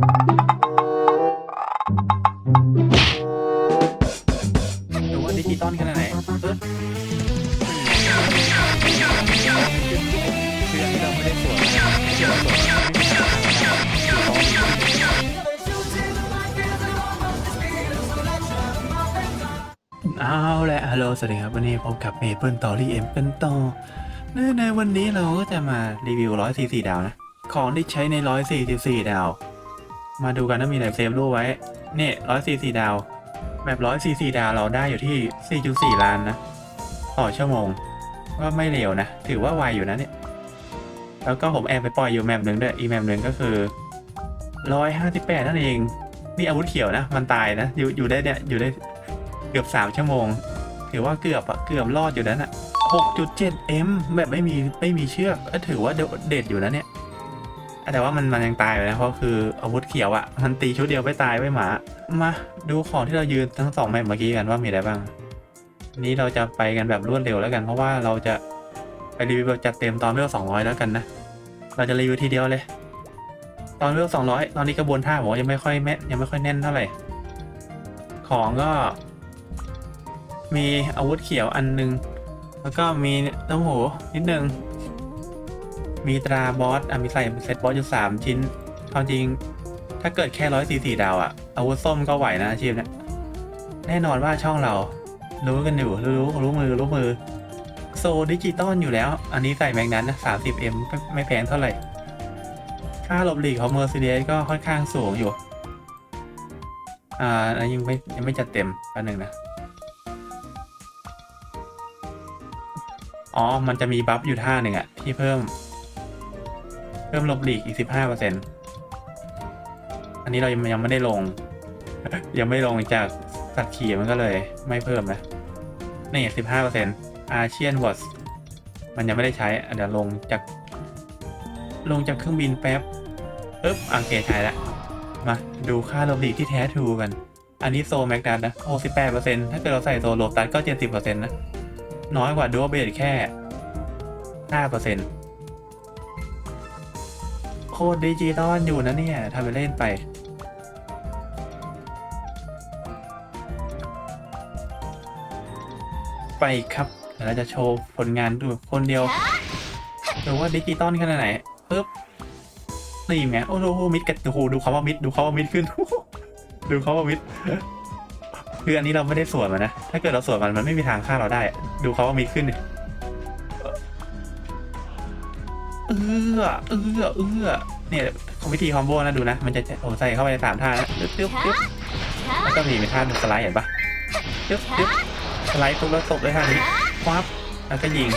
ดูว่าดิจิตอลขนาดไหนปึ๊บคืออันนี้เราไม่ได้สวมนะที่เราสวมไม่มีปัญหาเอาแหละฮัลโหลสวัสดีครับวันนี้พบกับเมเปิลต่อรีเอ็มเป็นต่อในในวันนี้เราก็จะมารีวิว 144 ดาวนะ ของที่ใช้ใน 144 ดาว มาดูกันว่ามีอะไรเซฟรูปไว้เนี่ย144ดาว แบบ144ดาวเราได้อยู่ที่4.4ล้านนะ ต่อชั่วโมง ก็ไม่เร็วนะ ถือว่าไวอยู่นะเนี่ย แล้วก็ผมแอบไปปล่อยอยู่แมปหนึ่งด้วย อีแมปหนึ่งก็คือ158นั่นเอง นี่อาวุธเขียวนะ มันตายนะ อยู่อยู่ได้เนี่ย อยู่ได้เกือบ3ชั่วโมง ถือว่าเกือบอะเกือบรอดอยู่นั้นอะ6.7 m แบบไม่มีไม่มีเชือกก็ถือว่าเด็ดอยู่นะเนี่ย แต่ว่ามันมันยังตายอยู่นะเพราะคืออาวุธเขียวอะมันตีชุดเดียวไม่ตายไม่หมา มาดูของที่เรายืนทั้งสองแมปเมื่อกี้กันว่ามีอะไรบ้าง นี้เราจะไปกันแบบรวดเร็วแล้วกัน เพราะว่าเราจะไปรีวิวแบบจัดเต็มตอนเวลสองร้อยแล้วกันนะ เราจะรีวิวทีเดียวเลย ตอนเวลสองร้อยตอนนี้กระบวนท่าผมยังไม่ค่อยแม่ยังไม่ค่อยแน่นเท่าไหร่ ของก็ มีอาวุธเขียวอันนึง แล้วก็มีต้มหูนิดนึง มีตราบอสอะมีใส่เซตบอสอยู่สามชิ้นความจริง ถ้าเกิดแค่ร้อยสี่สี่ดาวอะอาวุธส้มก็ไหวนะอาชีพเนี้ยแน่นอนว่าช่องเรา รู้กันอยู่รู้รู้มือรู้มือ โซดิจิตอลอยู่แล้ว อันนี้ใส่แมกนั้นนะสามสิบเอ็มไม่แพงเท่าไหร่ ค่าหลบหลีกของเมอร์ d เดสก็ค่อนข้างสูงอยู่ อ่าอันยังไม่ยังไม่จัดเต็มแป๊บนึงนะอ๋อ มันจะมีบัฟอยู่ท่าหนึ่งอะที่เพิ่ม เพิ่มลบหลีกอีกสิบห้าเปอร์เซ็นอันนี้เรายังยังไม่ได้ลง ยังไม่ลงจากสัตว์ขี่มันก็เลย ไม่เพิ่มนะนี่สิบห้าเปอร์เซ็นอาเชียนวอสมันยังไม่ได้ใช้อเดี๋ยวลงจากลงจากเครื่องบินแป๊บปึ๊บโอเคใช้แล้วมาดูค่าลบหลีกที่แท้ทรูกัน อันนี้โซแม็กดันนะโอ้สิบแปดเปอร์เซ็นถ้าเกิดเราใส่โซโลตัสก็เจ็ดสิบเปอร์เซ็นต์นะ น้อยกว่าดูเบสแค่ห้าเปอร์เซ็นต์ ตรดิจิตอลอยู่นะเนี่ยทำไปเล่นไป ไปครับเดี๋ยวเราจะโชว์ผลงานดูคนเดียวดูว่าดิจิตอลขนาดไหนปึ๊บนี่ไงโอ้โหมิดกันโอ้โหดูเขาว่ามิดดูเขาว่ามิดขึ้น ดูเขาว่ามิดคืออันนี้เราไม่ได้สวนมันนะ ถ้าเกิดเราสวนมันมันไม่มีทางฆ่าเราได้ ดูเขาว่ามิดขึ้นดิ เออเออเออเนี่ยวิธีคอมโบนะดูนะ มันจะผมใส่เข้าไปสามท่านะตึ๊บตึ๊บตึ๊บแล้วก็มีเป็นท่าสไลด์เห็นปะตึ๊บตึ๊บสไลด์ปุ๊บแล้วตบด้วยท่านี้ควับแล้วก็ยิง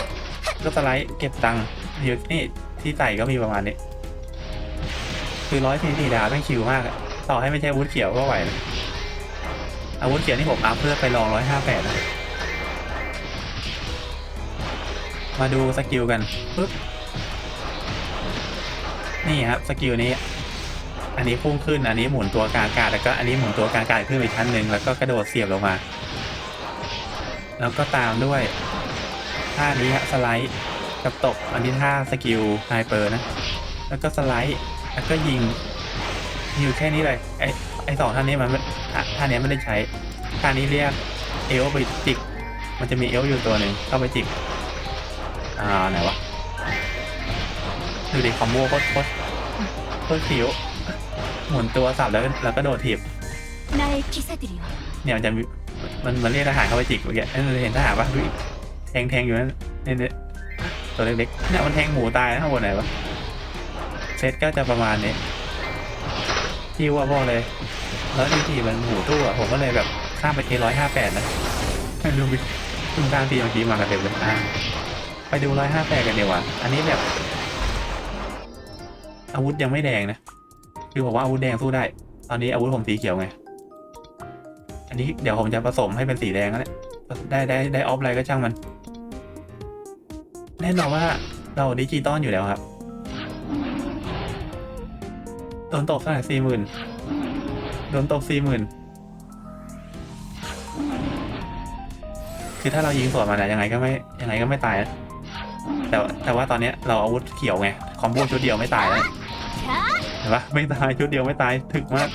ก็สไลด์เก็บตังค์อยู่นี่ที่ใส่ก็มีประมาณนี้คือร้อยสี่สี่ดาวแม่งชิวมากต่อให้ไม่ใช่อาวุธเขียวก็ไหวนะอาวุธเขียวนี่ผมอัพเพื่อไปลองร้อยห้าแปดนะมาดูสกิลกันปึ๊บ นี่ครับสกิลนี้ อันนี้พุ่งขึ้น อันนี้หมุนตัวกลางอากาศแล้วก็อันนี้หมุนตัวกลางอากาศขึ้นไปชั้นหนึ่งแล้วก็กระโดดเสียบลงมา แล้วก็ตามด้วยท่านี้ฮะสไลด์กับตบอันนี้ท่าสกิลไฮเปอร์นะ แล้วก็สไลด์แล้วก็ยิงอยู่แค่นี้เลยไอไอสองท่านี้มันท่าท่านี้ไม่ได้ใช้ท่านี้เรียกเอลไปจิก มันจะมีเอลอยู่ตัวหนึ่งเข้าไปจิกอ่าไหนวะ ดูดิคอมโบโคตรโคตรโคตรคิ้วหมุนตัวสับแล้วแล้วก็โดดถีบเนี่ยมันจะมันมันเรียกทหารเข้าไปจิกเมื่อกี้เห็นทหารปะดูแทงแทงอยู่นั่นเนี่ยตัวเล็กๆเนี่ยมันแทงหมูตายนะข้างบนไหนวะเซตก็จะประมาณนี้ที่ว่าพ่อเลย แล้วทีทีมันหมูตู้อะผมก็เลยแบบข้ามไปเทร้อยห้าแปดนะดูดูตางทีเมื่อกี้มากันเต็มเลยอะไปดูร้อยห้าแปดกันเดี๋ยววะอันนี้แบบ อาวุธยังไม่แดงนะ คือผมว่าอาวุธแดงสู้ได้ ตอนนี้อาวุธผมสีเขียวไง อันนี้เดี๋ยวผมจะผสมให้เป็นสีแดงแล้วได้ได้ได้ออฟไลน์ก็ช่างมัน แน่นอนว่าเราดิจิตอลอยู่แล้วครับโดนตกเท่าไหร่สี่หมื่นโดนตกสี่หมื่นคือถ้าเรายิงสวนมันอะยังไงก็ไม่ยังไงก็ไม่ตายนะแต่แต่ว่าตอนนี้เราอาวุธเขียวไง คอมโบชุดเดียวไม่ตายแล้ว เห็นปะไม่ตายชุดเดียวไม่ตายถึกมาก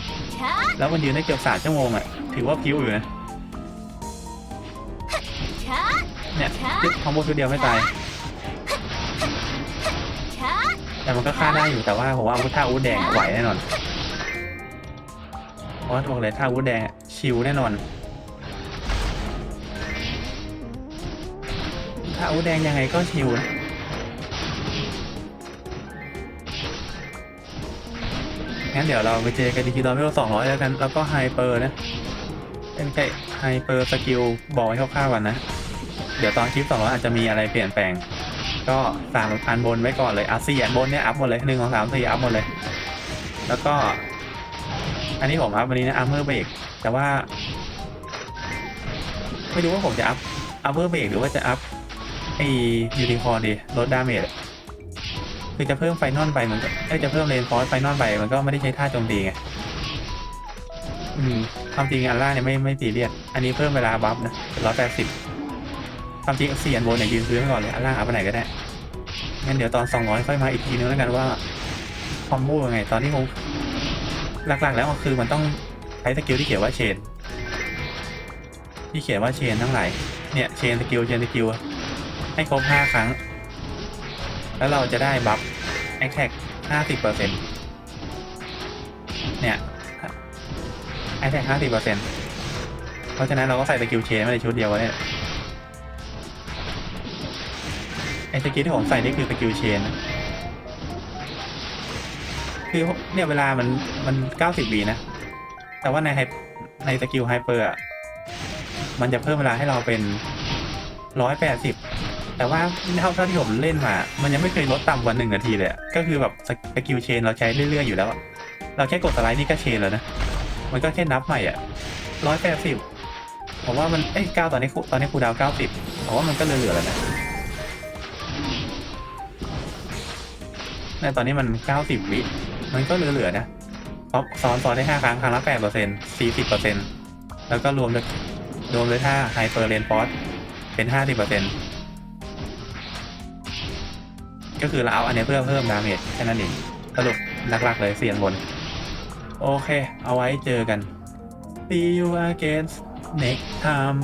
แล้วมันยืนได้เกือบสามชั่วโมงอะถือว่าพิ้วอยู่นะเนี่ยชุดคอมโบชุดเดียวไม่ตาย แต่มันก็ฆ่าได้อยู่แต่ว่าผมว่าถ้าอาวุธแดงไหวแน่นอนเพราะบอกเลยถ้าอาวุธแดงชิวแน่นอนถ้าอาวุธแดงยังไงก็ชิวนะ งั้นเดี๋ยวเราไปเจอกันดีทีตอนไม่รู้สองร้อยแล้วกัน แล้วก็ไฮเปอร์นะเป็นใช่ไฮเปอร์สกิลบอกไว้คร่าวๆก่อนนะ เดี๋ยวตอนคลิปสองร้อยอาจจะมีอะไรเปลี่ยนแปลง ก็สามอันบนไว้ก่อนเลยอะสี่อันบนเนี่ยอัพหมดเลยหนึ่งสองสามสี่อัพหมดเลย แล้วก็ อันนี้ผมอัพวันนี้นะอัพเมอร์เบรกแต่ว่า ไม่รู้ว่าผมจะอัพอัพเมอร์เบรกหรือว่าจะอัพไอยูนิคอร์ดีลดดาเมจ คือจะเพิ่มไฟนอลไปมันก็เอ้ยจะเพิ่มเลนฟอร์สไฟนอลไปมันก็ไม่ได้ใช้ท่าโจมตีไงอืมความจริงอันล่างเนี่ยไม่ไม่ตีเรียดอันนี้เพิ่มเวลาบัฟนะร้อยแปดสิบความจริงสี่อันบนเนี่ยยืนพื้นไว้ก่อนเลยอันล่างอัพไปไหนก็ได้งั้นเดี๋ยวตอน200ค่อยมาอีกทีนึงแล้วกันว่าคอมโบยังไง ตอนนี้ผมหลักๆ แล้วก็คือมันต้องใช้สกิลที่เขียนว่าเชน ที่เขียนว่าเชนทั้งหลายเนี่ยเชนสกิลเชนสกิลให้ครบ5ครั้ง แล้วเราจะได้บัฟแอคแท็ก50%เนี่ยแอคแท็ก50%เพราะฉะนั้นเราก็ใส่สกิลเชนมาในชุดเดียวไว้เนี่ยไอ้สกิลที่ผมใส่นี่คือสกิลเชนนะคือเนี่ยเวลามันมันเก้าสิบวีนะ แต่ว่าในไฮในสกิลไฮเปอร์มันจะเพิ่มเวลาให้เราเป็นร้อยแปดสิบ แต่ว่าเท่าที่ผมเล่นมา มันยังไม่เคยลดต่ำกว่าหนึ่งนาทีเลยอะก็คือแบบสกิลเชนเราใช้เรื่อยๆอยู่แล้ว เราแค่กดสไลด์นี่ก็เชนแล้วนะ มันก็แค่นับใหม่อะร้อยแปดสิบผมว่ามันเอ้ยเก้าตอนนี้คูตอนนี้ครูดาวเก้าสิบผมว่ามันก็เหลือๆแล้วนะในตอนนี้มัน90วิ มันก็เหลือๆนะเพราะซ้อนซ้อนได้5ครั้งครั้งละ8%เปอร์เซ็นต์40%แล้วก็รวมด้วยรวมด้วยท่าไฮเปอร์เลนฟอสเป็น50%เปอร์เซ็นต์ ก็คือเราเอาอันนี้เพื่อเพิ่มดาเมจแค่นั้นเองสรุปหลักๆเลยเสียงบน โอเค เอาไว้เจอกัน See you again next time